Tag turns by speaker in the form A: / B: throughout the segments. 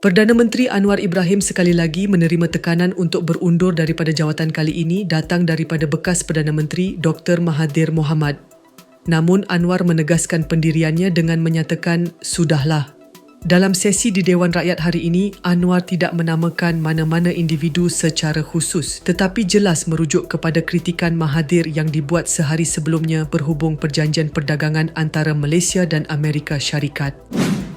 A: Perdana Menteri Anwar Ibrahim sekali lagi menerima tekanan untuk berundur daripada jawatan kali ini datang daripada bekas Perdana Menteri Dr. Mahathir Mohamad. Namun Anwar menegaskan pendiriannya dengan menyatakan sudahlah. Dalam sesi di Dewan Rakyat hari ini, Anwar tidak menamakan mana-mana individu secara khusus tetapi jelas merujuk kepada kritikan Mahathir yang dibuat sehari sebelumnya berhubung perjanjian perdagangan antara Malaysia dan Amerika Syarikat.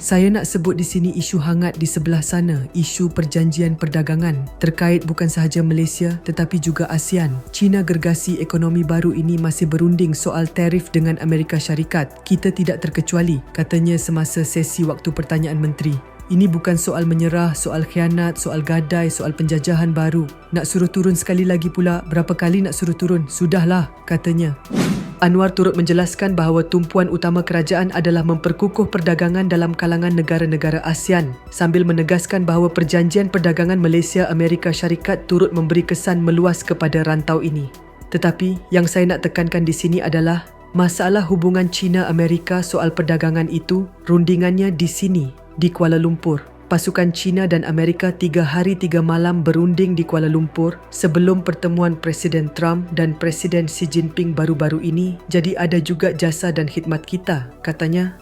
A: Saya nak sebut di sini isu hangat di sebelah sana, isu perjanjian perdagangan terkait bukan sahaja Malaysia tetapi juga ASEAN. China gergasi ekonomi baru ini masih berunding soal tarif dengan Amerika Syarikat. Kita tidak terkecuali, katanya semasa sesi waktu pertanyaan menteri. Ini bukan soal menyerah, soal khianat, soal gadai, soal penjajahan baru. Nak suruh turun sekali lagi pula, berapa kali nak suruh turun? Sudahlah, katanya. Anwar turut menjelaskan bahawa tumpuan utama kerajaan adalah memperkukuh perdagangan dalam kalangan negara-negara ASEAN sambil menegaskan bahawa perjanjian perdagangan Malaysia-Amerika Syarikat turut memberi kesan meluas kepada rantau ini. Tetapi yang saya nak tekankan di sini adalah masalah hubungan China-Amerika soal perdagangan itu rundingannya di sini, di Kuala Lumpur pasukan China dan Amerika tiga hari tiga malam berunding di Kuala Lumpur sebelum pertemuan Presiden Trump dan Presiden Xi Jinping baru-baru ini jadi ada juga jasa dan khidmat kita, katanya